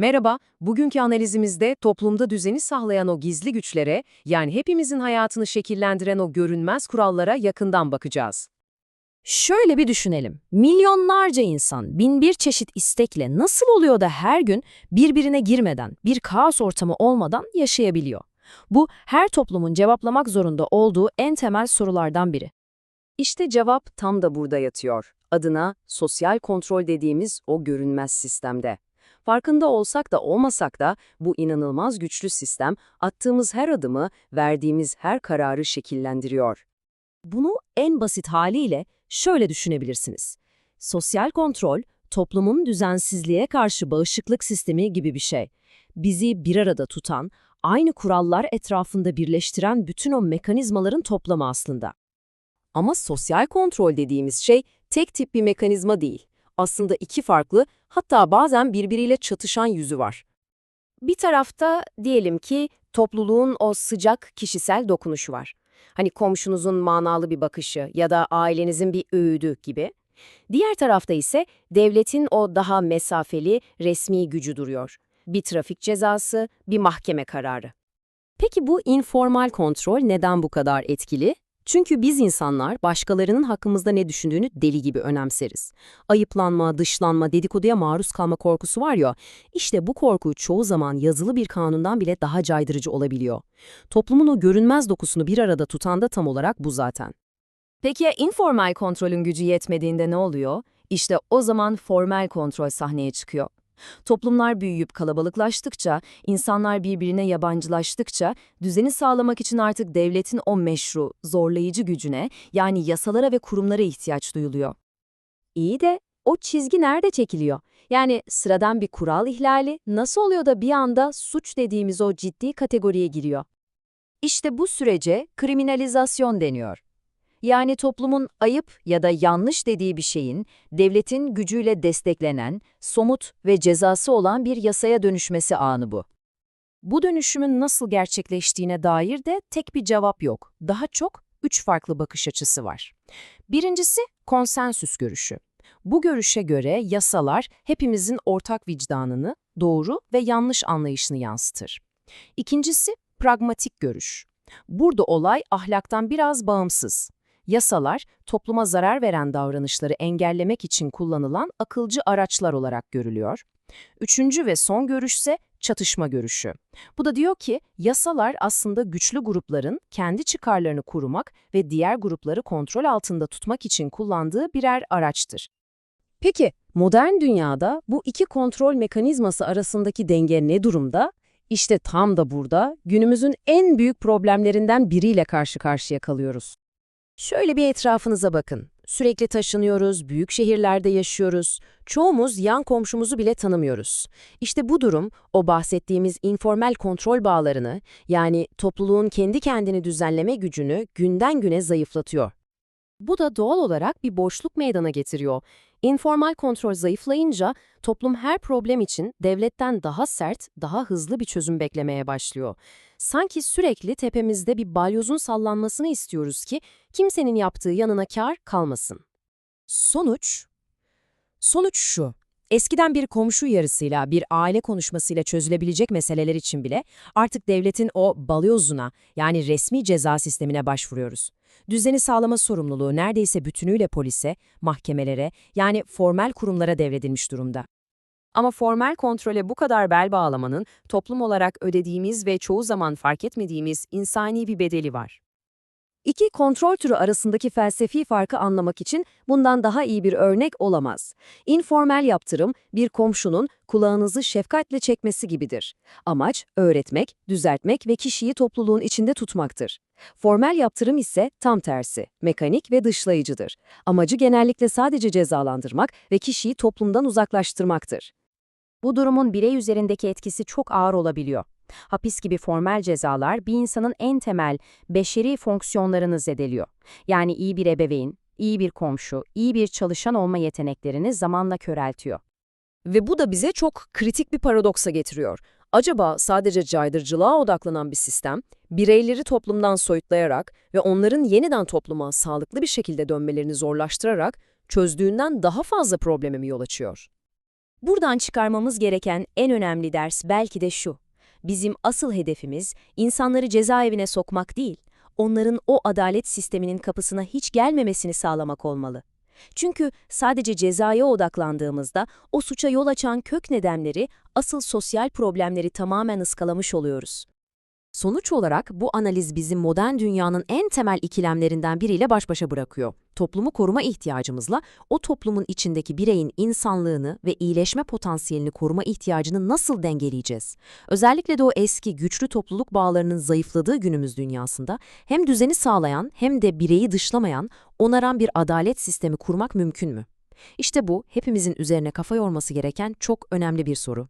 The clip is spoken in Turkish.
Merhaba, bugünkü analizimizde toplumda düzeni sağlayan o gizli güçlere, yani hepimizin hayatını şekillendiren o görünmez kurallara yakından bakacağız. Şöyle bir düşünelim. Milyonlarca insan bin bir çeşit istekle nasıl oluyor da her gün birbirine girmeden, bir kaos ortamı olmadan yaşayabiliyor? Bu her toplumun cevaplamak zorunda olduğu en temel sorulardan biri. İşte cevap tam da burada yatıyor. Adına sosyal kontrol dediğimiz o görünmez sistemde. Farkında olsak da olmasak da bu inanılmaz güçlü sistem attığımız her adımı, verdiğimiz her kararı şekillendiriyor. Bunu en basit haliyle şöyle düşünebilirsiniz. Sosyal kontrol, toplumun düzensizliğe karşı bağışıklık sistemi gibi bir şey. Bizi bir arada tutan, aynı kurallar etrafında birleştiren bütün o mekanizmaların toplamı aslında. Ama sosyal kontrol dediğimiz şey tek tip bir mekanizma değil. Aslında iki farklı, hatta bazen birbiriyle çatışan yüzü var. Bir tarafta diyelim ki topluluğun o sıcak kişisel dokunuşu var. Hani komşunuzun manalı bir bakışı ya da ailenizin bir öğüdü gibi. Diğer tarafta ise devletin o daha mesafeli, resmi gücü duruyor. Bir trafik cezası, bir mahkeme kararı. Peki bu informal kontrol neden bu kadar etkili? Çünkü biz insanlar başkalarının hakkımızda ne düşündüğünü deli gibi önemseriz. Ayıplanma, dışlanma, dedikoduya maruz kalma korkusu var ya, işte bu korku çoğu zaman yazılı bir kanundan bile daha caydırıcı olabiliyor. Toplumun o görünmez dokusunu bir arada tutan da tam olarak bu zaten. Peki ya informal kontrolün gücü yetmediğinde ne oluyor? İşte o zaman formel kontrol sahneye çıkıyor. Toplumlar büyüyüp kalabalıklaştıkça, insanlar birbirine yabancılaştıkça, düzeni sağlamak için artık devletin o meşru, zorlayıcı gücüne, yani yasalara ve kurumlara ihtiyaç duyuluyor. İyi de o çizgi nerede çekiliyor? Yani sıradan bir kural ihlali nasıl oluyor da bir anda suç dediğimiz o ciddi kategoriye giriyor? İşte bu sürece kriminalizasyon deniyor. Yani toplumun ayıp ya da yanlış dediği bir şeyin devletin gücüyle desteklenen, somut ve cezası olan bir yasaya dönüşmesi anı bu. Bu dönüşümün nasıl gerçekleştiğine dair de tek bir cevap yok. Daha çok üç farklı bakış açısı var. Birincisi konsensüs görüşü. Bu görüşe göre yasalar hepimizin ortak vicdanını, doğru ve yanlış anlayışını yansıtır. İkincisi pragmatik görüş. Burada olay ahlaktan biraz bağımsız. Yasalar, topluma zarar veren davranışları engellemek için kullanılan akılcı araçlar olarak görülüyor. Üçüncü ve son görüşse çatışma görüşü. Bu da diyor ki yasalar aslında güçlü grupların kendi çıkarlarını korumak ve diğer grupları kontrol altında tutmak için kullandığı birer araçtır. Peki modern dünyada bu iki kontrol mekanizması arasındaki denge ne durumda? İşte tam da burada günümüzün en büyük problemlerinden biriyle karşı karşıya kalıyoruz. Şöyle bir etrafınıza bakın. Sürekli taşınıyoruz, büyük şehirlerde yaşıyoruz. Çoğumuz yan komşumuzu bile tanımıyoruz. İşte bu durum, o bahsettiğimiz informal kontrol bağlarını, yani topluluğun kendi kendini düzenleme gücünü günden güne zayıflatıyor. Bu da doğal olarak bir boşluk meydana getiriyor. Informal kontrol zayıflayınca toplum her problem için devletten daha sert, daha hızlı bir çözüm beklemeye başlıyor. Sanki sürekli tepemizde bir balyozun sallanmasını istiyoruz ki kimsenin yaptığı yanına kar kalmasın. Sonuç? Sonuç şu. Eskiden bir komşu yarısıyla, bir aile konuşmasıyla çözülebilecek meseleler için bile artık devletin o balyozuna yani resmi ceza sistemine başvuruyoruz. Düzeni sağlama sorumluluğu neredeyse bütünüyle polise, mahkemelere yani formel kurumlara devredilmiş durumda. Ama formel kontrole bu kadar bel bağlamanın toplum olarak ödediğimiz ve çoğu zaman fark etmediğimiz insani bir bedeli var. İki kontrol türü arasındaki felsefi farkı anlamak için bundan daha iyi bir örnek olamaz. Informal yaptırım, bir komşunun kulağınızı şefkatle çekmesi gibidir. Amaç, öğretmek, düzeltmek ve kişiyi topluluğun içinde tutmaktır. Formel yaptırım ise tam tersi, mekanik ve dışlayıcıdır. Amacı genellikle sadece cezalandırmak ve kişiyi toplumdan uzaklaştırmaktır. Bu durumun birey üzerindeki etkisi çok ağır olabiliyor. Hapis gibi formel cezalar bir insanın en temel beşeri fonksiyonlarını zedeliyor. Yani iyi bir ebeveyn, iyi bir komşu, iyi bir çalışan olma yeteneklerini zamanla köreltiyor. Ve bu da bize çok kritik bir paradoksa getiriyor. Acaba sadece caydırıcılığa odaklanan bir sistem, bireyleri toplumdan soyutlayarak ve onların yeniden topluma sağlıklı bir şekilde dönmelerini zorlaştırarak çözdüğünden daha fazla probleme mi yol açıyor? Buradan çıkarmamız gereken en önemli ders belki de şu. Bizim asıl hedefimiz insanları cezaevine sokmak değil, onların o adalet sisteminin kapısına hiç gelmemesini sağlamak olmalı. Çünkü sadece cezaya odaklandığımızda o suça yol açan kök nedenleri, asıl sosyal problemleri tamamen ıskalamış oluyoruz. Sonuç olarak bu analiz bizi modern dünyanın en temel ikilemlerinden biriyle baş başa bırakıyor. Toplumu koruma ihtiyacımızla o toplumun içindeki bireyin insanlığını ve iyileşme potansiyelini koruma ihtiyacını nasıl dengeleyeceğiz? Özellikle de o eski güçlü topluluk bağlarının zayıfladığı günümüz dünyasında hem düzeni sağlayan hem de bireyi dışlamayan, onaran bir adalet sistemi kurmak mümkün mü? İşte bu hepimizin üzerine kafa yorması gereken çok önemli bir soru.